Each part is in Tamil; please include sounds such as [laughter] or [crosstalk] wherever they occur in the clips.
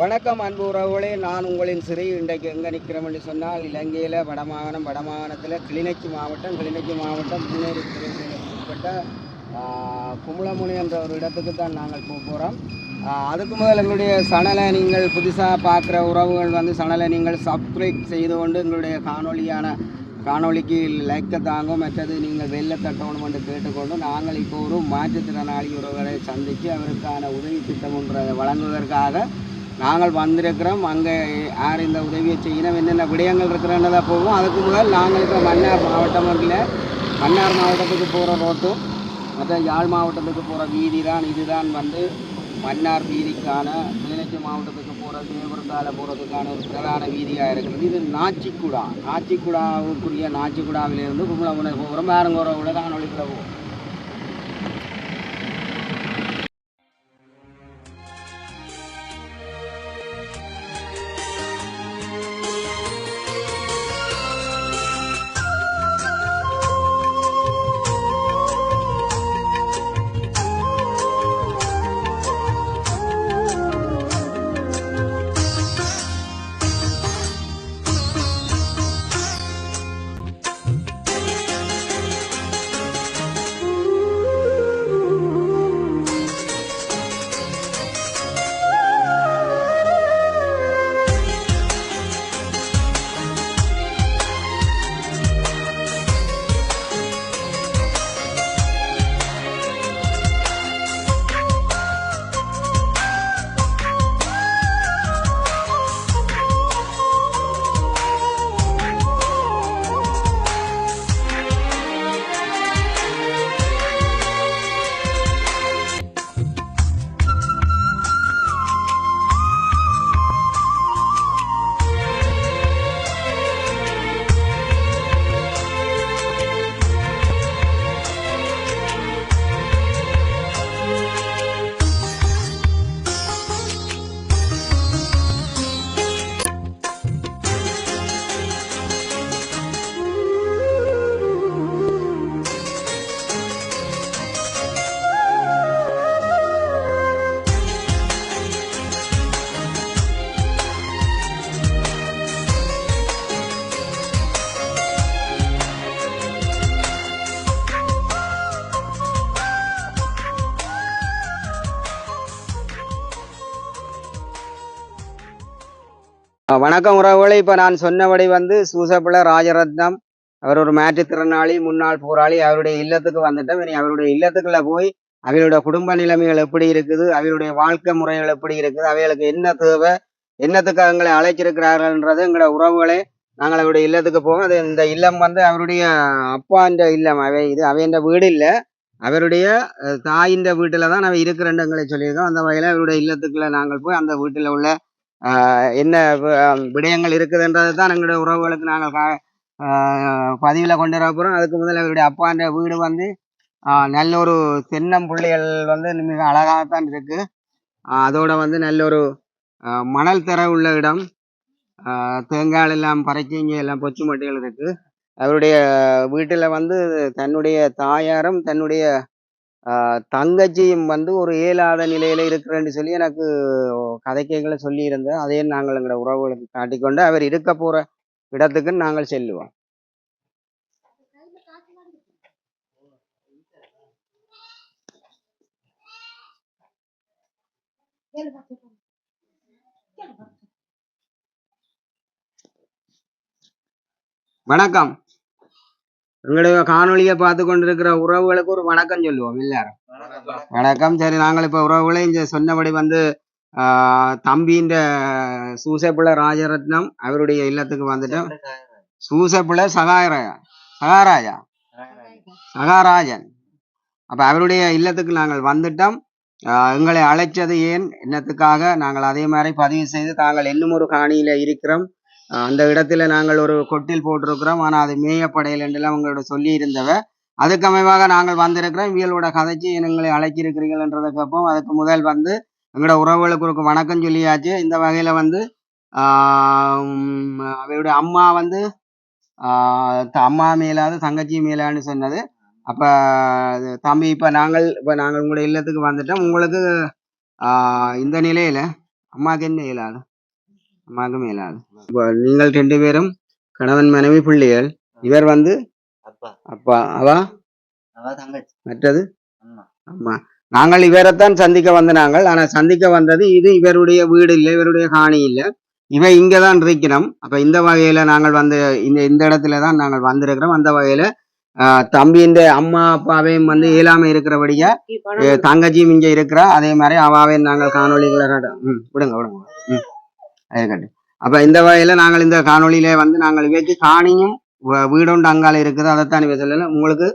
வணக்கம் அன்பு உறவுகளே நான் உங்களின் சிறை இன்றைக்கு எங்கே நிற்கிறோம் என்று சொன்னால் இலங்கையில் வடமாகாணம் வடமாகாணத்தில் கிளிநொச்சி மாவட்டம் கிளிநொச்சி மாவட்டம் முன்னேறி உட்பட்ட கும்பலமுனி என்ற ஒரு இடத்துக்கு தான் நாங்கள் போக போகிறோம் அதுக்கு முதல் எங்களுடைய சணலை நீங்கள் புதுசாக பார்க்குற உறவுகள் வந்து சணலை நீங்கள் சப்ஸ்கிரைப் செய்து கொண்டு எங்களுடைய காணொளியான காணொளிக்கு லைக்கை தாங்கும் மற்றது நீங்கள் வெளில தட்டணும் என்று கேட்டுக்கொண்டு நாங்கள் இப்போ ஒரு மாற்றுத்திறனாளி உறவுகளை சந்தித்து அவருக்கான உதவி திட்டம் ஒன்றை வழங்குவதற்காக நாங்கள் வந்திருக்கிறோம் அங்கே யார் இந்த உதவியை செய்யணும் என்னென்ன விடயங்கள் இருக்கிறன்றதை போவோம். அதுக்கு முதல் நாங்கள் இப்போ மன்னார் மாவட்டம் இல்லை மன்னார் மாவட்டத்துக்கு போகிற ரோட்டும் மற்ற யாழ் மாவட்டத்துக்கு போகிற வீதி தான் இதுதான் வந்து மன்னார் வீதிக்கான கிளிநொச்சி மாவட்டத்துக்கு போகிற தேவருந்தால போகிறதுக்கான ஒரு பிரதான வீதியாக இருக்கிறது. இது நாச்சிக்குடா. நாச்சிக்குடாவுக்குரிய நாச்சிக்குடாவிலிருந்து கும்பலமுனை போகிறோம். வேறங்கோரை கூட தான் ஒழிக்கிற போகிறோம் வணக்கம் உறவுகளை. இப்போ நான் சொன்னபடி வந்து சூசப்பிள்ள ராஜரத்னம் அவர் ஒரு மாற்றுத்திறனாளி முன்னாள் போராளி அவருடைய இல்லத்துக்கு வந்துட்டோம். இனி அவருடைய இல்லத்துக்குள்ள போய் அவருடைய குடும்ப நிலைமைகள் எப்படி இருக்குது அவருடைய வாழ்க்கை முறைகள் எப்படி இருக்குது அவைகளுக்கு என்ன தேவை என்னத்துக்கு அவங்களை அழைச்சிருக்கிறார்கள்ன்றது எங்களோட உறவுகளே. நாங்கள் அவருடைய இல்லத்துக்கு போவோம். அது இந்த இல்லம் வந்து அவருடைய அப்பான்ற இல்லம். அவை இது அவைன்ற வீடு இல்லை. அவருடைய தாயின் தாயின்ற வீட்டில் தான் அவை இருக்கிறேன்னு எங்களை சொல்லியிருக்கோம். அந்த வகையில் அவருடைய இல்லத்துக்குள்ள நாங்கள் போய் அந்த வீட்டில் உள்ள என்ன விடயங்கள் இருக்குதுன்றது தான் எங்களுடைய உறவுகளுக்கு நாங்கள் பதிவில் கொண்டு வர போகிறோம் அதுக்கு முதல்ல அவருடைய அப்பான்ற வீடு வந்து நல்ல ஒரு தென்னம்புள்ளிகள் வந்து மிக அழகாகத்தான் இருக்குது அதோட வந்து நல்ல ஒரு மணல் தர உள்ள இடம். தேங்காய் எல்லாம் பறக்கிங்க எல்லாம் பொச்சு மட்டைகள் இருக்குது அவருடைய வீட்டில் வந்து தன்னுடைய தாயாரும் தன்னுடைய தங்கச்சியும் வந்து ஒரு இயலாத நிலையில இருக்கிறேன்னு சொல்லி எனக்கு கதைக்கைகளை சொல்லியிருந்தேன். அதையும் நாங்கள் எங்களோட உறவுகளுக்கு காட்டிக்கொண்டு அவர் இருக்க போற இடத்துக்கு நாங்கள் செல்லுவோம். வணக்கம். எங்களுடைய காணொலியை பார்த்து கொண்டிருக்கிற உறவுகளுக்கு ஒரு வணக்கம் சொல்லுவோம் எல்லாரும். வணக்கம். சரி நாங்கள் இப்போ உறவுகளை இங்கே சொன்னபடி வந்து ஆஹ் தம்பின்ற சூசப்பிள்ளை ராஜரத்னம் அவருடைய இல்லத்துக்கு வந்துட்டோம். சூசப்பிள்ளை சகாயராயா சகாராஜா. சகாராஜன். அப்ப அவருடைய இல்லத்துக்கு நாங்கள் வந்துட்டோம். ஆஹ் எங்களை அழைச்சது ஏன்? என்னத்துக்காக? நாங்கள் அதே மாதிரி பதிவு செய்து தாங்கள் இன்னும் ஒரு காணியில இருக்கிறோம். அந்த இடத்துல நாங்கள் ஒரு கொட்டில் போட்டிருக்கிறோம். ஆனால் அது மேயப்படையில் என்றெல்லாம் உங்களோட சொல்லி இருந்தவ அதுக்கு அமைவாக நாங்கள் வந்திருக்கிறோம். இவியலோட கதைச்சி இனங்களை எங்களை அழைச்சிருக்கிறீங்கன்றதை கேட்போம். அதுக்கு முதல் வந்து எங்களோட உறவுகளுக்கு ஒரு வணக்கம் சொல்லியாச்சு. இந்த வகையில் வந்து அவருடைய அம்மா வந்து த- அம்மா மேலாது தங்கச்சி மேலான்னு சொன்னது. அப்போ அது தம்பி இப்போ நாங்கள் இப்போ நாங்கள் உங்களுடைய இல்லத்துக்கு வந்துட்டோம். உங்களுக்கு இந்த நிலையில் அம்மாக்கு என்ன இயலாது? அம்மாவுக்கும் இப்போ நீங்கள் ரெண்டு பேரும் கணவன் மனைவி பிள்ளைகள் இவர் வந்து அப்பா. அப்பா அவா? அவ தங்கச்சி. மற்றது? அம்மா. நாங்கள் இவரைத்தான் சந்திக்க வந்த நாங்கள். ஆனா சந்திக்க வந்தது இது இவருடைய வீடு இல்லை இவருடைய காணி இல்லை. இவ இங்க தான் இருக்கிறோம் அப்ப இந்த வகையில நாங்கள் வந்து இந்த இந்த இடத்துல தான் நாங்கள் வந்திருக்கிறோம். அந்த வகையில ஆஹ், தம்பியின் அம்மா அப்பாவையும் வந்து இயலாம இருக்கிறபடியா தங்கச்சியும் இங்க இருக்கிறா. அதே மாதிரி அவாவையும் நாங்கள் ம் விடுங்க விடுங்க. ம் அதே காட்டு. அப்ப இந்த வகையில நாங்கள் இந்த காணொளியில வந்து நாங்கள் இவைக்கு காணியும் வீடுண்டு அங்கால இருக்குது அதைத்தான் இவ சொல்லல. உங்களுக்கு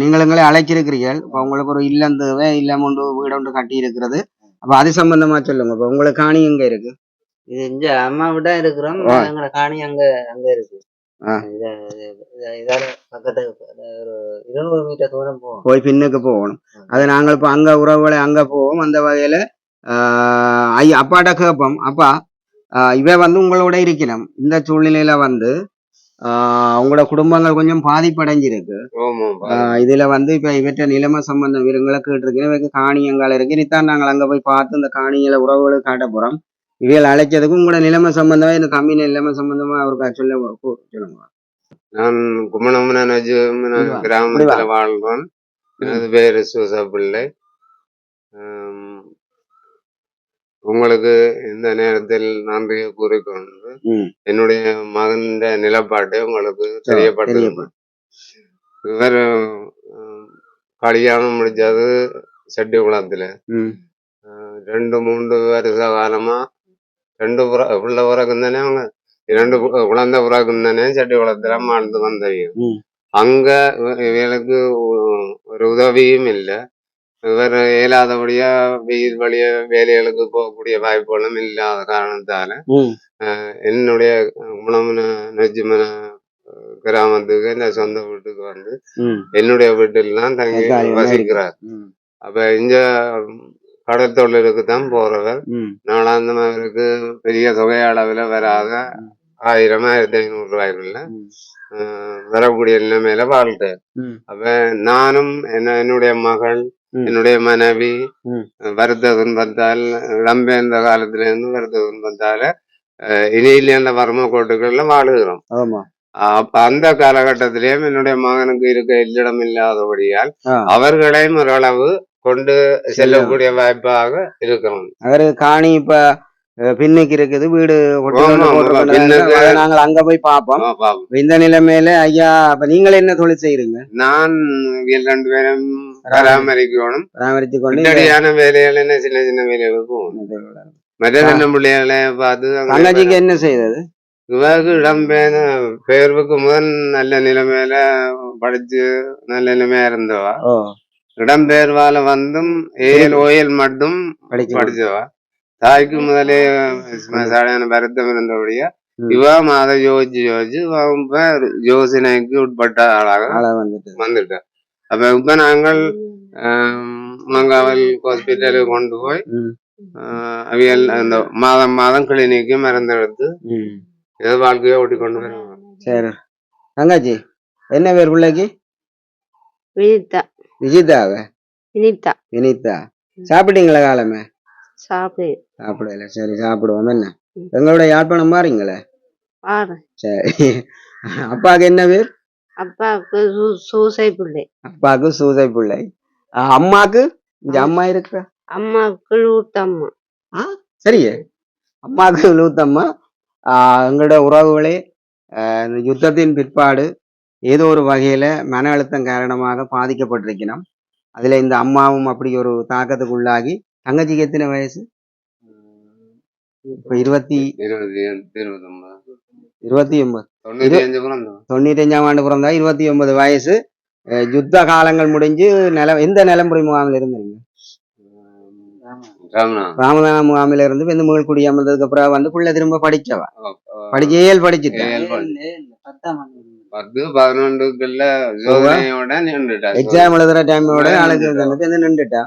நீங்கள் எங்களை அழைச்சிருக்கிறீர்கள். இப்போ உங்களுக்கு ஒரு இல்லம் தேவை இல்லம் ஒன்று வீடு ஒன்று கட்டி இருக்கிறது. அப்ப அது சம்பந்தமா சொல்லுங்க. இப்போ உங்களுக்கு காணி எங்க இருக்கு? இது இங்க அம்மா விட இருக்கிறோம். எங்களோட காணி அங்க அங்க இருக்கு. போய் பின்னுக்கு போகணும். அது நாங்கள் இப்போ அங்க உறவுகளை அங்க போவோம். அந்த வகையில ஆஹ் அப்பாட்ட கேட்போம். அப்பா இவ வந்து உங்களோட இருக்கணும் இந்த சூழ்நிலையில வந்து உங்களோட குடும்பங்கள் கொஞ்சம் பாதிப்படைஞ்சிருக்கு. இதுல வந்து இப்ப இவற்ற நிலைமை சம்பந்தம் இவங்களை கேட்டிருக்கேன் இவருக்கு காணியங்கள் இருக்கு. இனித்தான் நாங்கள் அங்க போய் பார்த்து இந்த காணிகளை உறவுகளுக்கு காட்ட போறோம். இவைகள் அழைச்சதுக்கும் உங்களோட நிலைமை சம்பந்தமா இந்த கம்பெனி நிலைமை சம்பந்தமா அவருக்கு சொல்ல சொல்லுங்க. நான் முடிவா. கிராமத்துல வாழ்றேன் எனது பேரு சூசா பிள்ளை உங்களுக்கு இந்த நேரத்தில் நன்றியை கூறிக்கொண்டு. என்னுடைய மகன் நிலப்பாட்டை உங்களுக்கு தெரியப்படும். இவர் கல்யாணம் முடிச்சது ஆஹ், ரெண்டு மூன்று வருஷ காலமா ரெண்டு புற பிள்ளை பிறக்கும் தானே அவங்க இரண்டு குழந்தை பிறக்கும் தானே செட்டிக்குளத்துல வாழ்ந்து வந்தவங்க. அங்க இவ- இவளுக்கு ஒரு உதவியும் இல்லை இவர் இயலாதபடியா வெயில் வழிய வேலைகளுக்கு போகக்கூடிய வாய்ப்புகளும் இல்லாத காரணத்தால என்னுடைய குணமன நெஜ்மன கிராமத்துக்கு இந்த சொந்த வீட்டுக்கு வந்து என்னுடைய வீட்டில் தான் தங்கி வசிக்கிறார். அப்ப இங்க கடல் தொழிலுக்கு தான் போறவர். நாளாந்தம் அவருக்கு பெரிய தொகை அளவில் வராத ஆயிரம் ஆயிரத்தி ஐநூறு ரூபாய்க்குள்ள வரக்கூடிய நிலைமையில வாழ்க்கை. அப்ப நானும் என்ன என்னுடைய மகள். என்னுடைய மனைவி ம். வருத்த துன்பத்தால் இடம்பெயர்ந்த காலத்துல இருந்து வருத்த துன்பத்தால ஆஹ், இனியில அந்த வறுமை கோட்டுகள்ல வாழுகிறோம். அப்ப அந்த காலகட்டத்திலேயும் என்னுடைய மகனுக்கு இருக்க இல்லிடம் இல்லாதபடியால். அவர்களையும் ஓரளவு கொண்டு செல்லக்கூடிய வாய்ப்பாக இருக்கிறோம். அவரு காணி இப்ப பின்னுக்கு இருக்குது. வீடு நாங்கள் அங்க போய் பார்ப்போம். இந்த நிலைமையில ஐயா அப்ப நீங்கள் என்ன தொழில் செய்யறீங்க நான் ரெண்டு பேரும் பின்னடியான வேலைகள் என்ன? சின்ன சின்ன வேலைகளுக்கு போகணும். மற்ற சின்ன பிள்ளைகளை பார்த்து அங்க தங்கச்சிக்கு என்ன செய்தது? இவருக்கு இடம்பெயர் பெயர்வுக்கு முதல் நல்ல நிலைமையில படிச்சு நல்ல நிலைமையா இருந்தவா. ஓ. இடம்பெயர்வால வந்தும் ஏஎல் ஓஎல் மட்டும் படிச்சவா தாய்க்கு முதலே சாலையான வருத்தம் இருந்தபடியா. இவ அதை யோசிச்சு யோசிச்சு யோசனைக்கு உட்பட்ட ஆளாக ஆளா வந்துட்டு வந்துட்டா. அப்ப இப்ப நாங்கள் மங்காவல் ஹாஸ்பிட்டலுக்கு கொண்டு போய் அவியல் அந்த மாதம் மாதம் கிளினிக்கு மருந்து எடுத்து. ஏதோ வாழ்க்கையை ஓட்டி கொண்டு வருவோம் சரி தங்கச்சி என்ன பேர் பிள்ளைக்கு வினிதா விஜிதாவ வினிதா வினிதா சாப்பிட்டீங்களா காலமே சாப்பிடு சாப்பிடல சரி சாப்பிடுவோம் என்ன எங்களோட யாழ்ப்பாணம் பாருங்களே பாரு சரி அப்பாவுக்கு என்ன பேர் அப்பாவுக்கு சூசை பிள்ளை அப்பாவுக்கு சூதை பிள்ளை ஆ, அம்மாக்கு? இங்க அம்மா இருக்கிற? அம்மாவுக்கு லூத்தம்மா. சரியே. அம்மாவுக்கு லூத்தம்மா. ஆ, எங்களோட உறவுகளே ஆ, இந்த யுத்தத்தின் பிற்பாடு ஏதோ ஒரு வகையில மன அழுத்தம் காரணமாக பாதிக்கப்பட்டிருக்கணும் அதுல இந்த அம்மாவும் அப்படி ஒரு தாக்கத்துக்கு உள்ளாகி தங்கச்சிக்கு எத்தனை வயசு? இப்ப இருபத்தி இருபது இருபது ஒன்பது இருபத்தி ஒன்பது. தொண்ணூத்தி அஞ்சு பிறந்தோம் தொண்ணூத்தஞ்சாம் ஆண்டு பிறந்தா இருபத்தி ஒன்பது வயசு. யுத்த காலங்கள் முடிஞ்சு நில எந்த நிலம்புரி முகாமில் இருந்தீங்க ராமதான முகாமில் இருந்து வந்து மீள்குடி அமர்ந்ததுக்கு அப்புறம் வந்து புள்ள திரும்ப படிச்சவ படிச்சு படிச்சுட்டேன் எக்ஸாம் எழுதுற டைமோட ஆளுக்கு வந்து நின்றுட்டா.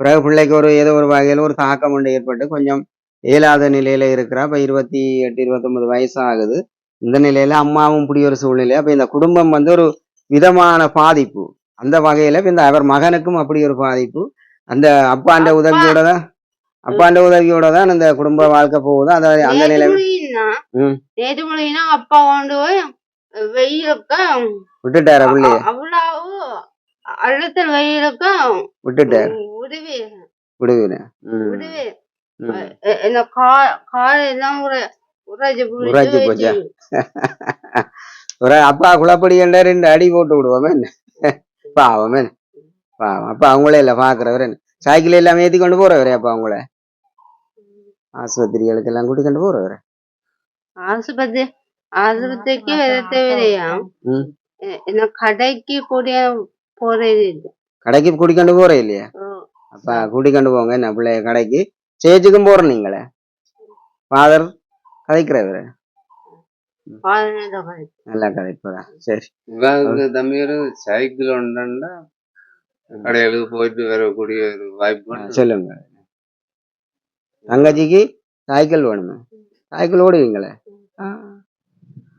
பிறகு பிள்ளைக்கு ஒரு ஏதோ ஒரு வகையில் ஒரு தாக்கம் ஒன்று ஏற்பட்டு கொஞ்சம் இயலாத நிலையில இருக்கிறா. இப்ப இருபத்தி எட்டு இருபத்தொன்பது வயசு ஆகுது. இந்த நிலையில அம்மாவும் இப்படி ஒரு சூழ்நிலை அப்ப இந்த குடும்பம் வந்து ஒரு விதமான பாதிப்பு. அந்த வகையில இந்த அவர் மகனுக்கும் அப்படி ஒரு பாதிப்பு. அந்த அப்பாண்ட உதவியோட தான் அப்பாண்ட உதவியோட தான் இந்த குடும்ப வாழ்க்கை போகுது. அந்த அந்த நேத்து நிலைமை மொழியினா ம். நேத்து மொழியினா அப்பா கொண்டு போய் வெயிலுக்க விட்டுட்டார பிள்ளைய? அவ்வளவு அழுத்த வெயிலுக்கு விட்டுட்டார். உதவி ம். எ- இந்த கால் எல்லாம் ஒரு உராய்ச்சி போச்சா? ஒரு அப்பா குழப்படி கண்ட ரெண்டு அடி போட்டு விடுவோமே [laughs] பாவம் என்ன? பாவம். அப்ப அவங்களே இல்ல பாக்குறவர் என்ன? சைக்கிள் எல்லாம் ஏத்தி கொண்டு போறவரே அப்ப அவங்கள? ஆஸ்பத்திரிகளுக்கு எல்லாம் கூட்டி கொண்டு போறவரு? ஆஸ்பத்திரி ஆஸ்பத்திரிக்கு வர தேவையா ம். இந்த கடைக்கு கூடிய போறது இல்லை கடைக்கு கூட்டி கொண்டு போறே இல்லையா? அப்ப கூட்டி கொண்டு போங்க என்ன பிள்ளைய கடைக்கு. சேச்சுக்கும் போறோம் நீங்களே. ஃபாதர் கதைக்கிறவரு நல்லா கதைப்பதா சரி. இவருக்கு தம்பி ஒரு சைக்கிள் உண்டுன்னா கடைகளுக்கு போயிட்டு வரக்கூடிய ஒரு வாய்ப்பு. சொல்லுங்க. தங்கச்சிக்கு சைக்கிள் வேணுமே. சைக்கிள் ஓடுவீங்களே.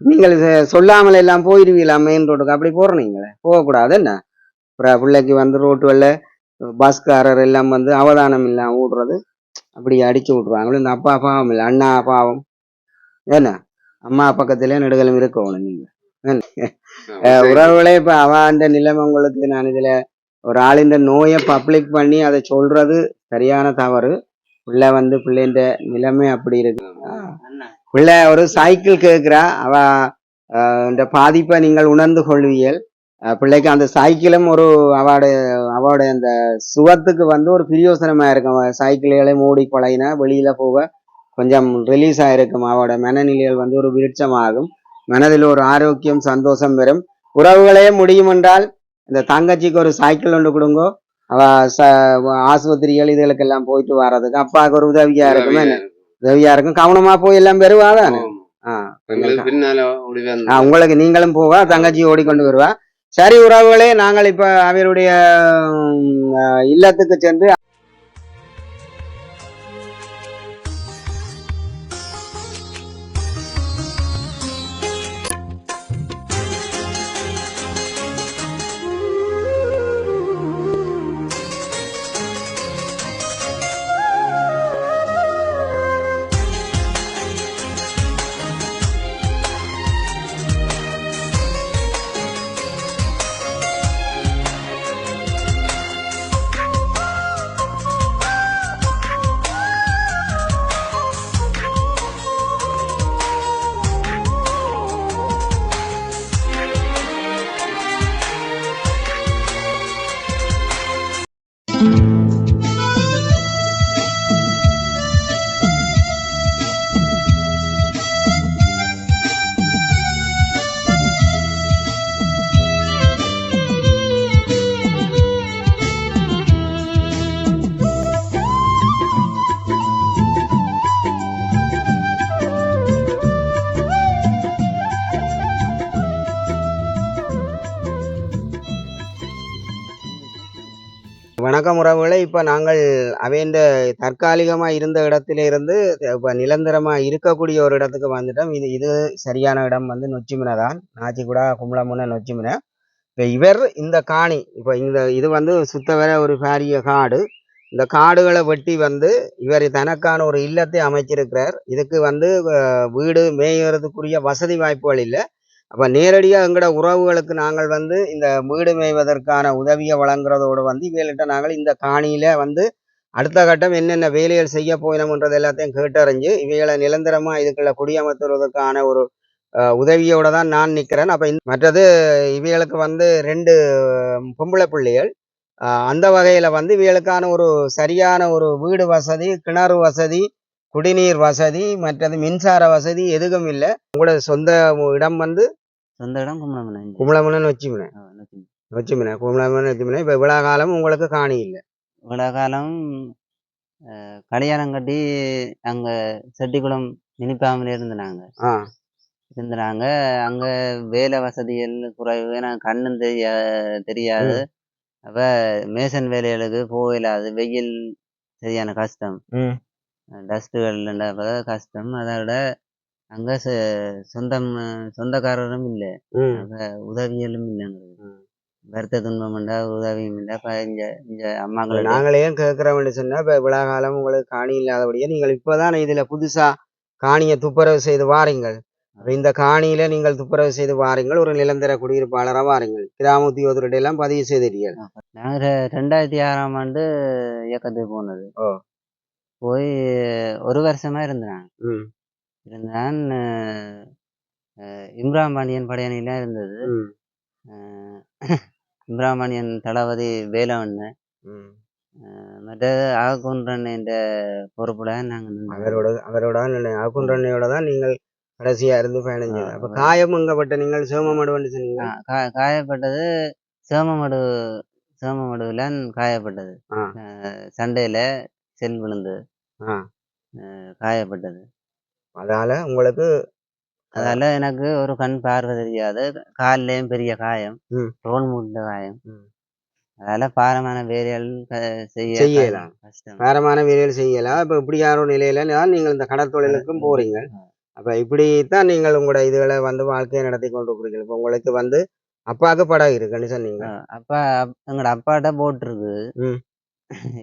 நீங்கள் சொல்லாமல் எல்லாம் போயிருவீங்களா? மெயின் ரோட்டுக்கு அப்படி போறீங்களே போகக்கூடாது என்ன? அப்புறம் பிள்ளைக்கு வந்து ரோட்டு வெள்ள பஸ்காரர் எல்லாம் வந்து அவதானம் இல்லாம விடுறது அப்படி அடிச்சு விட்ருவாங்க இந்த அப்பா பாவம் இல்லை அண்ணா பாவம். என்ன? அம்மா பக்கத்திலே நெடுகலும் இருக்கணும் நீங்க. உறவுகளே இப்ப அவாண்ட நிலைமை உங்களுக்கு நான் இதுல ஒரு ஆளின் நோயை பப்ளிக் பண்ணி அதை சொல்றது சரியான தவறு. பிள்ளை வந்து பிள்ளைன்ற நிலைமை அப்படி இருக்கு. பிள்ளை ஒரு சைக்கிள் கேட்கிறா. அவ இந்த பாதிப்பை நீங்கள் உணர்ந்து அஹ், பிள்ளைக்கு அந்த சைக்கிளும் ஒரு அவட அவட அந்த சுகத்துக்கு வந்து ஒரு பிரியோசனமா இருக்கும். சைக்கிள்களை மூடி பழகினா வெளியில போக கொஞ்சம் ரிலீஸ் ஆயிருக்கும் அவட மனநிலைகள் வந்து ஒரு விருட்சமாகும். மனதில் ஒரு ஆரோக்கியம் சந்தோஷம் வரும் உறவுகளே முடியும் என்றால் இந்த தங்கச்சிக்கு ஒரு சைக்கிள் ஒன்று கொடுங்கோ. அவ ஆஸ்பத்திரிகள் இதுகளுக்கெல்லாம் போயிட்டு வர்றதுக்கு அப்பாவுக்கு ஒரு உதவியா இருக்குமே உதவியா இருக்கும். கவனமா போய் எல்லாம் பெறுவாதானே உங்களுக்கு நீங்களும் போவா தங்கச்சி ஓடிக்கொண்டு வருவா. சரி உறவுகளே நாங்கள் இப்ப அவருடைய இல்லத்துக்கு சென்று வணக்கம் உறவுகளை. இப்போ நாங்கள் அவைந்த தற்காலிகமாக இருந்த இடத்திலிருந்து இப்போ நிரந்தரமாக இருக்கக்கூடிய ஒரு இடத்துக்கு வந்துட்டோம். இது இது சரியான இடம் வந்து நொச்சிமினை தான். நாச்சிக்குடா கும்பலமுனை நொச்சிமினை. இப்போ இவர் இந்த காணி இப்போ இந்த இது வந்து சுத்தவர ஒரு பாரிய காடு. இந்த காடுகளை வெட்டி வந்து இவர் தனக்கான ஒரு இல்லத்தை அமைச்சிருக்கிறார். இதுக்கு வந்து வீடு மேய்கிறதுக்குரிய வசதி வாய்ப்புகள் இல்லை. அப்போ நேரடியாக எங்களோட உறவுகளுக்கு நாங்கள் வந்து இந்த வீடு மேய்வதற்கான உதவியை வழங்குறதோடு வந்து இவைகள்கிட்ட நாங்கள் இந்த காணியில் வந்து அடுத்த கட்டம் என்னென்ன வேலைகள் செய்ய போயினோம்ன்றது எல்லாத்தையும் கேட்டறிஞ்சு இவைகளை நிரந்தரமாக இதுக்குள்ள குடியமர்த்துவதற்கான ஒரு உதவியோடு உதவியோட தான் நான் நிற்கிறேன் அப்போ மற்றது இவைகளுக்கு வந்து ரெண்டு பொம்பளை பிள்ளைகள். அந்த வகையில் வந்து இவைகளுக்கான ஒரு சரியான ஒரு வீடு வசதி கிணறு வசதி குடிநீர் வசதி மற்றது மின்சார வசதி எதுவும் இல்லை. உங்களோட சொந்த இடம் வந்து சொந்த இடம் கும்பலமலை கும்பலமுன்னு வச்சுமினேன் வச்சுமினேன் கும்பலமுன்னு வச்சுமினேன் இப்போ இவ்வளோ காலம் உங்களுக்கு காணி இல்லை. இவ்வளோ காலம் கல்யாணம் கட்டி அங்க செட்டிக்குளம் மினிப்பாமில் இருந்தாங்க ஆ. இருந்தாங்க அங்க வேலை வசதிகள் குறைவு. ஏன்னா கண்ணும் தெரிய தெரியாது. அப்ப மேசன் வேலைகளுக்கு போகலாது. வெயில் சரியான கஷ்டம். ம். டஸ்ட்டுகள் கஷ்டம். அதை விட அங்க சொந்தம் சொந்தக்காரரும் இல்லை. ம். அப்ப உதவிகளும் இல்லைங்கிறது. வருத்த துன்பம் இல்லை உதவியும் இல்லை இப்போ இங்கே இங்கே அம்மாக்கள் நாங்கள் கேட்குறோம்னு சொன்னா இப்போ விழா காலம் உங்களுக்கு காணி இல்லாதபடியே நீங்கள் இப்போதான் இதுல புதுசா காணியை துப்புரவு செய்து வாரீங்கள். இந்த காணியில நீங்கள் துப்புரவு செய்து வாரீங்கள். ஒரு நிரந்தர குடியிருப்பாளராக வாரீங்கள். கிராம உத்தியோகத்தருடைய எல்லாம் பதிவு செய்திருக்கீர்கள் நாங்கள் ரெண்டாயிரத்தி ஆறாம் ஆண்டு இயக்கத்துக்கு போனது. போய் ஒரு வருஷமா இருந்தேன் ம். இருந்தான். இம்ரான் பாண்டியன் படையணிலாம் இருந்தது. இம்ரான் பாண்டியன் தளபதி வேலவண்ணு ம். மற்றது ஆகுன்றன் என்ற பொறுப்புல நாங்கள் அவரோட அவரோட அகுன்றனையோட தான் நீங்கள் கடைசியா இருந்து ஆ, அப்ப ஆ. காயம் எங்கப்பட்ட நீங்கள் சிவமடுவன்னு சொன்னீங்க காயப்பட்டது சேமமடு சேமமடுவில் காயப்பட்டது. சண்டையில செல் விழுந்து ஆ. அஹ், காயப்பட்டது. அதால உங்களுக்கு அதால எனக்கு ஒரு கண் பார்வை தெரியாது. கால்லையும் பெரிய காயம். ம். ரோல் மூட்ட காயம். ம். அதால பாரமான வேலைகள் க- செய்ய செய்யலாம். கஷ்டம். பாரமான வேலைகள் செய்யலாம். இப்ப இப்படியான ஒரு நிலையில தான் நீங்கள் இந்த கடற்தொழிலுக்கும் போறீங்க. அப்ப இப்படித்தான் நீங்கள் உங்களோட இதுகளை வந்து வாழ்க்கையை நடத்தி கொண்டு இருக்கிறீங்க இப்ப உங்களுக்கு வந்து அப்பாவுக்கு படகு இருக்குன்னு சொன்னீங்க. அஹ், அப்பா அப்- எங்களோட அப்பாட்ட போட் இருக்கு. ம்.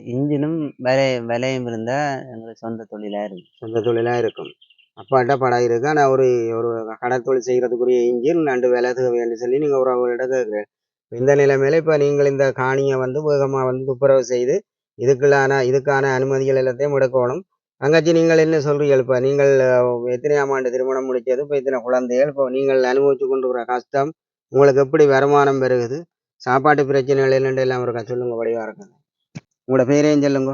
இன்ஜினும் விலை விலையும் இருந்தா எங்களுக்கு சொந்த தொழிலா இருக்கு சொந்த தொழிலா இருக்கும். அப்பாட்ட படகு இருக்கு ஆனா ஒரு ஒரு கடற்தொழில் செய்யறதுக்குரிய இன்ஜின் ரெண்டு வேலை தேவைன்னு சொல்லி நீங்க ஒரு அவங்கள்ட்ட கேட்குறேன் இந்த நிலைமையில இப்ப நீங்கள் இந்த காணியை வந்து வேகமா வந்து துப்புரவு செய்து இதுக்குள்ளான இதுக்கான அனுமதிகள் எல்லாத்தையும் எடுக்கணும் தங்கச்சி நீங்கள் என்ன சொல்றீங்க இப்ப நீங்கள் எத்தனையாம் ஆண்டு திருமணம் முடிச்சது இப்ப இத்தனை குழந்தைகள்? இப்போ நீங்கள் அனுபவிச்சு கொண்டு வர கஷ்டம் உங்களுக்கு எப்படி வருமானம் பெருகுது? சாப்பாட்டு பிரச்சனைகள் என்னென்று எல்லாம் இருக்கா? சொல்லுங்க வடிவா இருக்கு? உங்களோட பேரையும் சொல்லுங்க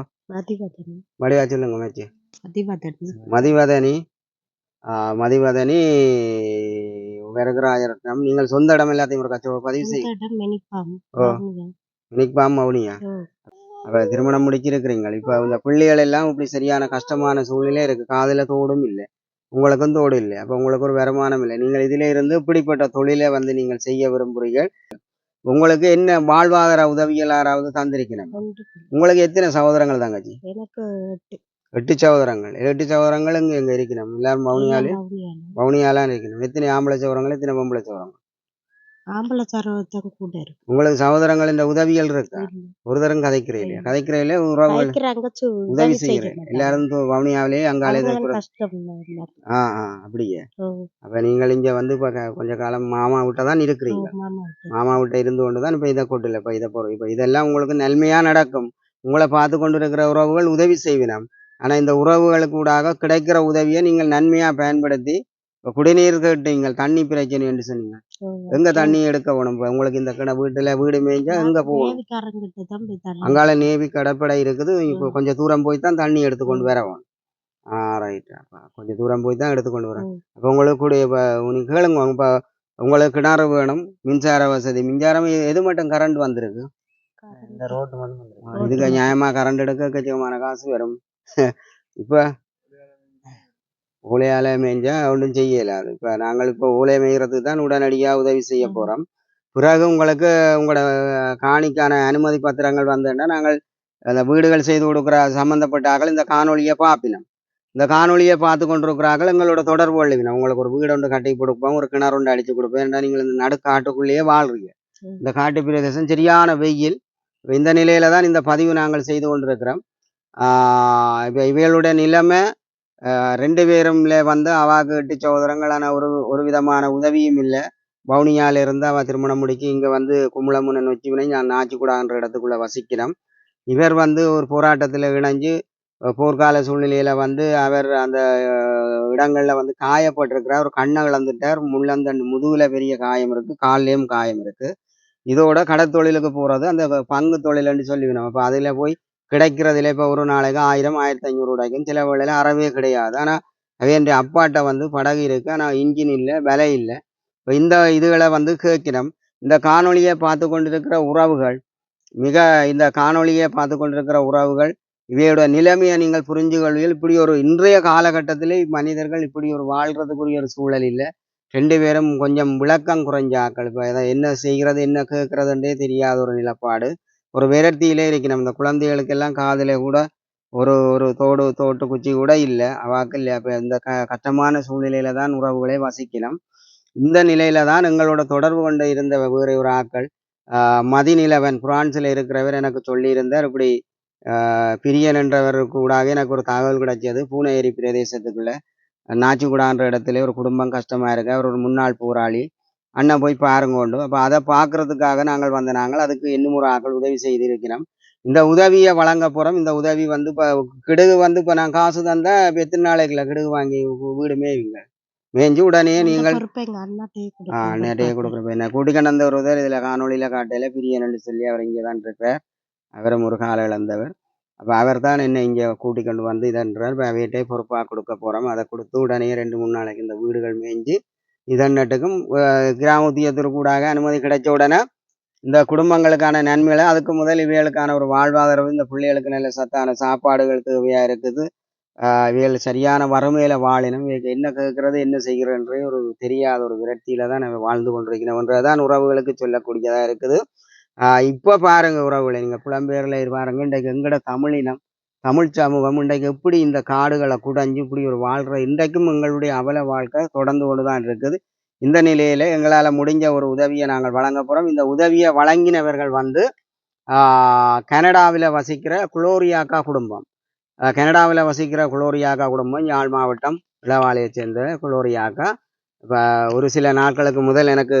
வடிவா சொல்லுங்க மேச்சி. மதிவதனி. மதிவதனி வரகராஜரத்னம் நீங்கள் சொந்த இடம் எல்லாத்தையும் ஒரு கச்சோ பதிவு செய். இடம் மெனிப்பாம். ஓ. நிக்பாம் மௌனியா. அப்ப திருமணம் முடிச்சிருக்கிறீங்க இப்ப இந்த பிள்ளைகள் எல்லாம் இப்படி சரியான கஷ்டமான சூழ்நிலை இருக்கு. காதுல தோடும் இல்லை. உங்களுக்கும் தோடு இல்லை. அப்ப உங்களுக்கு ஒரு வருமானம் இல்லை. நீங்கள் இதுல இருந்து இப்படிப்பட்ட தொழிலை வந்து நீங்கள் செய்ய விரும்புறீர்கள் உங்களுக்கு என்ன வாழ்வாதார உதவிகள் யாராவது தந்திருக்கணும் உங்களுக்கு எத்தனை சகோதரங்கள் தங்கச்சி? எனக்கு எட்டு சகோதரங்கள். எட்டு சகோதரங்கள் இங்க எங்க இருக்கணும். எல்லாரும் மௌனியாலே மௌனியால மௌனியாலாம் இருக்கணும். எத்தனை ஆம்பளை சகோதரங்கள் எத்தனை பொம்பளை சகோதரங்கள்? ஆம்பளை சரவத்தம் கூட இருக்கு. உங்களுக்கு சகோதரங்கள் இந்த உதவிகள் இருக்கா. ஒரு தரம் கதைக்கிறீங்க கதைக்கிறீங்களே உறவுகள்? உதவி செய்யறேன் எல்லாரும் வவுனியாவிலே அங்காலே. ஆ ஆ அப்படியே. அப்ப நீங்கள் இங்க வந்து கொஞ்ச காலம் மாமா விட்ட தான் இருக்கிறீங்க மாமா வீட்டு. மாமா விட்ட இருந்து கொண்டு தான் இப்ப இதை கொட்டில இப்ப இதை போறோம் இப்ப இதெல்லாம் உங்களுக்கு நன்மையா நடக்கும். உங்களை பார்த்து கொண்டு இருக்கிற உறவுகள் உதவி செய்வினம். ஆனா இந்த உறவுகளுக்கு ஊடாக கிடைக்கிற உதவியை நீங்கள் நன்மையா பயன்படுத்தி இப்ப குடிநீர் கேட்டீங்க தண்ணி பிரச்சனை என்று சொன்னீங்க. எங்க தண்ணி எடுக்க வேணும்? இப்ப உங்களுக்கு இந்த கிண வீட்டுல வீடு மேய்ஞ்சா எங்க தண்ணி அங்கால நேவி கடற்படை இருக்குது. இப்போ கொஞ்சம் தூரம் போய் தான் தண்ணி எடுத்துக்கொண்டு வரவும் ஆ ரைட் அப்போ கொஞ்சம் தூரம் போய் தான் எடுத்துக்கொண்டு வரேன். அப்போ உங்களுக்கு கூட இப்போ நீங்க கேளுங்க. இப்போ உங்களுக்கு கிணறு வேணும் மின்சார வசதி மின்சாரம் எது மட்டும் கரண்ட் வந்திருக்கு? இந்த ரோட்டு மட்டும் வந்துருக்கு. இதுக்கு நியாயமா கரண்ட் எடுக்க கச்சிதமான காசு வரும். இப்போ ஊழையால மேய்ஞ்சா ஒன்றும் செய்ய இயலாது இப்போ நாங்கள் இப்போ ஊழை மேய்கிறதுக்கு தான் உடனடியாக உதவி செய்ய. போகிறோம் பிறகு உங்களுக்கு உங்களோட காணிக்கான அனுமதி பத்திரங்கள் வந்ததுன்னா நாங்கள் அந்த வீடுகள் செய்து கொடுக்குற சம்மந்தப்பட்ட ஆக்கள் இந்த காணொளியை பார்ப்பினோம். இந்த காணொளியை பார்த்து கொண்டிருக்கிறார்கள். எங்களோட தொடர்பு கொள்ளுவினோம் உங்களுக்கு ஒரு வீடு ஒன்று கட்டி கொடுப்போம் ஒரு கிணறு ஒன்று அடிச்சு கொடுப்போம். ஏன்னா நீங்கள் இந்த நடுக்காட்டுக்குள்ளேயே வாழ்றீங்க. இந்த காட்டு பிரதேசம் சரியான வெயில். இந்த நிலையில தான் இந்த பதிவு நாங்கள் செய்து கொண்டிருக்கிறோம். இப்போ இவைகளுடைய நிலைமை ரெண்டு பேரும்ல வந்து அவாக்கு எட்டு சகோதரங்களான ஒரு ஒரு விதமான உதவியும் இல்லை. வவுனியால இருந்து அவள் திருமணம் முடிக்கி இங்கே வந்து கும்பலமுன நொச்சிவினை நான் நாச்சிக்குடான்ற இடத்துக்குள்ள வசிக்கிறோம். இவர் வந்து ஒரு போராட்டத்தில் இணைஞ்சு போர்க்கால சூழ்நிலையில வந்து அவர் அந்த இடங்களில் வந்து காயப்பட்டிருக்கிறார். ஒரு கண்ணை இழந்துட்டார். முள்ளந்தண்டு முதுகுல பெரிய காயம் இருக்கு. கால்லையும் காயம் இருக்கு. இதோட கடற்தொழிலுக்கு போகிறது அந்த பங்கு தொழில்னு சொல்லிவினோம் அப்போ அதில் போய் கிடைக்கிறதுல இப்ப ஒரு நாளைக்கு ஆயிரம் ஆயிரத்தி ஐநூறு ரூபாய்க்கும் சில வேளையில அறவே கிடையாது. ஆனா அவன் அப்பாட்ட வந்து படகு இருக்கு. ஆனா இன்ஜின் இல்லை விலை இல்லை. இப்போ இந்த இதுகளை வந்து கேட்கிறோம். இந்த காணொலியை பார்த்து கொண்டிருக்கிற உறவுகள் மிக இந்த காணொலியை பார்த்து கொண்டிருக்கிற உறவுகள் இவையோட நிலைமையை நீங்கள் புரிஞ்சு கொள்வீர்கள் இப்படி ஒரு இன்றைய காலகட்டத்திலே மனிதர்கள் இப்படி ஒரு வாழ்றதுக்குரிய ஒரு சூழல் இல்லை. ரெண்டு பேரும் கொஞ்சம் விளக்கம் குறைஞ்ச ஆக்கள் இப்போ என்ன செய்கிறது என்ன கேட்கறதுன்றே தெரியாத ஒரு நிலப்பாடு. ஒரு விரக்தியிலே இருக்கணும். இந்த குழந்தைகளுக்கெல்லாம் காதில் கூட ஒரு ஒரு தோடு தோட்டு குச்சி கூட இல்லை. அவாக்கு இல்லை அப்போ இந்த க கஷ்டமான சூழ்நிலையில தான் உறவுகளை வசிக்கணும். இந்த நிலையில தான் எங்களோட தொடர்பு கொண்டு இருந்த வேறு ஒரு ஆட்கள் மதிநிலவன் புரான்ஸில் இருக்கிறவர் எனக்கு சொல்லியிருந்தார். இப்படி பிரியன் என்றவர் கூடாக எனக்கு ஒரு தகவல் கிடைச்சது. பூனேரி பிரதேசத்துக்குள்ள நாச்சிகுடான்ற இடத்துல ஒரு குடும்பம் கஷ்டமா இருக்கு. அவர் ஒரு முன்னாள் போராளி. அண்ணன் போய் பாருங்க கொண்டு. அப்போ அதை பார்க்கறதுக்காக நாங்கள் வந்த நாங்கள் அதுக்கு இன்னும் ஒரு ஆக்கள் உதவி செய்திருக்கிறோம். இந்த உதவியை வழங்க போறோம். இந்த உதவி வந்து இப்போ கிடுகு வந்து இப்போ நான் காசு தந்தா எத்தனை நாளைக்குல கிடுகு வாங்கி வீடு மேய்வீங்க மேய்ஞ்சு உடனே நீங்கள் ஆ நிறைய கொடுக்குறப்ப என்ன? கூட்டிக்கணந்த ஒருவர் இதில் காணொளியில் காட்டையில் பிரியன்னு சொல்லி அவர் இங்கே தான் இருக்கிறார். அவரும் ஒரு கால இழந்தவர். அப்போ அவர் தான் என்ன இங்கே கூட்டிக்கொண்டு வந்து இதன்றார். இப்போ வீட்டை பொறுப்பாக கொடுக்க போகிறோம் அதை கொடுத்து உடனே ரெண்டு மூணு நாளைக்கு இந்த வீடுகள் மேய்ஞ்சி இதன்னட்டுக்கும் கிராம உத்தியத்திற்கூடாக அனுமதி கிடைச்ச உடனே இந்த குடும்பங்களுக்கான நன்மைகளை அதுக்கு முதல் இவைகளுக்கான ஒரு வாழ்வாதாரம் இந்த பிள்ளைகளுக்கு நல்ல சத்தான சாப்பாடுகள் தேவையாக இருக்குது. இவைகள் சரியான வறுமையில வாழினம் இவைக்கு என்ன கேட்கறது என்ன செய்கிறன்றே ஒரு தெரியாத ஒரு விரக்தியில தான் நம்ம வாழ்ந்து கொண்டிருக்கிறோம்ன்றதான் உறவுகளுக்கு சொல்லக்கூடியதா இருக்குது. இப்போ பாருங்க உறவுகளை நீங்கள் புலம்பெயர்ல பாருங்க இன்றைக்கு எங்கட தமிழினம் தமிழ் சமூகம் இன்றைக்கு எப்படி இந்த காடுகளை குடைஞ்சு இப்படி ஒரு வாழ்கிற இன்றைக்கும் எங்களுடைய அவல வாழ்க்கை தொடர்ந்து கொண்டு தான் இருக்குது. இந்த நிலையில எங்களால் முடிஞ்ச ஒரு உதவியை நாங்கள் வழங்க போகிறோம் இந்த உதவியை வழங்கினவர்கள் வந்து கனடாவில் வசிக்கிற குளோரியாக்கா குடும்பம். கனடாவில் வசிக்கிற குளோரியாக்கா குடும்பம் யாழ் மாவட்டம் இளவாலையை சேர்ந்த குளோரியாக்கா. இப்போ ஒரு சில நாட்களுக்கு முதல் எனக்கு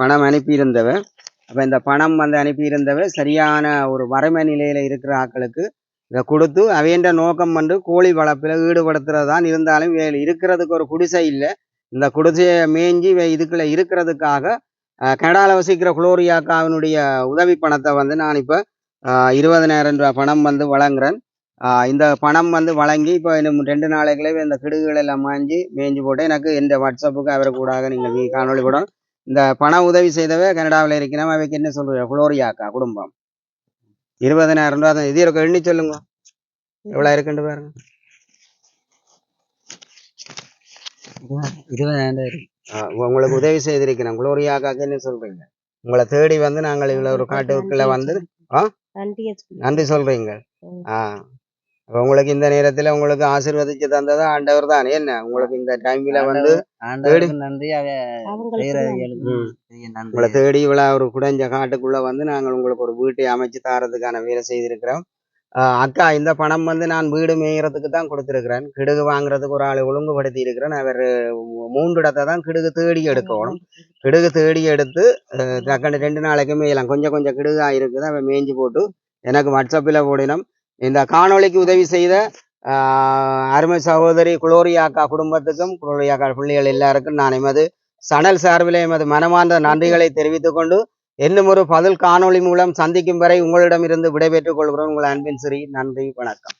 பணம் அனுப்பியிருந்தவர். அப்போ இந்த பணம் வந்து அனுப்பியிருந்தவர் சரியான ஒரு வறுமை நிலையில் இருக்கிற ஆட்களுக்கு இதை கொடுத்து அவையன்ற நோக்கம் வந்து கோழி வளர்ப்பில் ஈடுபடுத்துறது தான் இருந்தாலும் இருக்கிறதுக்கு ஒரு குடிசை இல்லை. இந்த குடிசையை மேய்ஞ்சி இதுக்குள்ள இருக்கிறதுக்காக கனடாவில் வசிக்கிற குளோரியாக்காவினுடைய உதவி பணத்தை வந்து நான் இப்போ இருபதனாயிரம் ரூபாய் பணம் வந்து வழங்குறேன். இந்த பணம் வந்து வழங்கி இப்போ இன்னும் ரெண்டு நாளைக்குள்ளே இந்த கிடுகுகள் எல்லாம் மாஞ்சி மேய்ஞ்சி போட்டு எனக்கு இந்த வாட்ஸ்அப்புக்கு அவர் கூடாக நீங்கள் காணொலி கூட இந்த பண உதவி செய்தவ கனடாவில் இருக்கிறோம் அவைக்கு என்ன சொல்றீங்க குளோரியாக்கா குடும்பம். இருபதனாயிரம் ரூபா தான். இது இருக்க எண்ணி சொல்லுங்க. எவ்வளோ இருக்குன்னு பாருங்க. இருபதாயிரம் இருக்கு. உங்களுக்கு உதவி செய்திருக்கிறோம் குளோரியாக்காக்கு என்ன சொல்றீங்க? உங்களை தேடி வந்து நாங்கள் இவ்வளோ ஒரு காட்டுக்குள்ள வந்து நன்றி. நன்றி சொல்றீங்க. ஆ. அப்ப உங்களுக்கு இந்த நேரத்துல உங்களுக்கு ஆசீர்வதிச்சு தந்தது ஆண்டவர் தான். என்ன? உங்களுக்கு இந்த டைம்ல வந்து உங்களை தேடி இவ்வளவு ஒரு குடைஞ்ச காட்டுக்குள்ள வந்து நாங்கள் உங்களுக்கு ஒரு வீட்டை அமைச்சு தாரதுக்கான வேலை செய்திருக்கிறோம். அக்கா இந்த பணம் வந்து நான் வீடு மேய்கிறதுக்கு தான் கொடுத்திருக்கிறேன். கிடுகு வாங்குறதுக்கு ஒரு ஆளை ஒழுங்குபடுத்தி இருக்கிறேன் அவர் மூன்று இடத்தை தான் கிடுகு தேடி எடுக்கணும். கிடுகு தேடி எடுத்து அஹ், டக்குனு ரெண்டு நாளைக்கு மேயலாம். கொஞ்சம் கொஞ்சம் கிடுகா இருக்குது. அவன் மேய்ஞ்சி போட்டு எனக்கு வாட்ஸ்அப்பில் போடினோம் இந்த காணொளிக்கு உதவி செய்த ஆஹ், அருமை சகோதரி குளோரியாக்கா குடும்பத்துக்கும் குளோரியாக்கா பிள்ளைகள் எல்லாருக்கும் நான் எமது சணல் சார்பில் எமது மனமார்ந்த நன்றிகளை தெரிவித்துக் கொண்டு இன்னும் ஒரு பதில் காணொளி மூலம் சந்திக்கும் வரை உங்களிடமிருந்து விடைபெற்றுக் கொள்கிறோம். உங்கள் அன்பின் சிறி நன்றி வணக்கம்.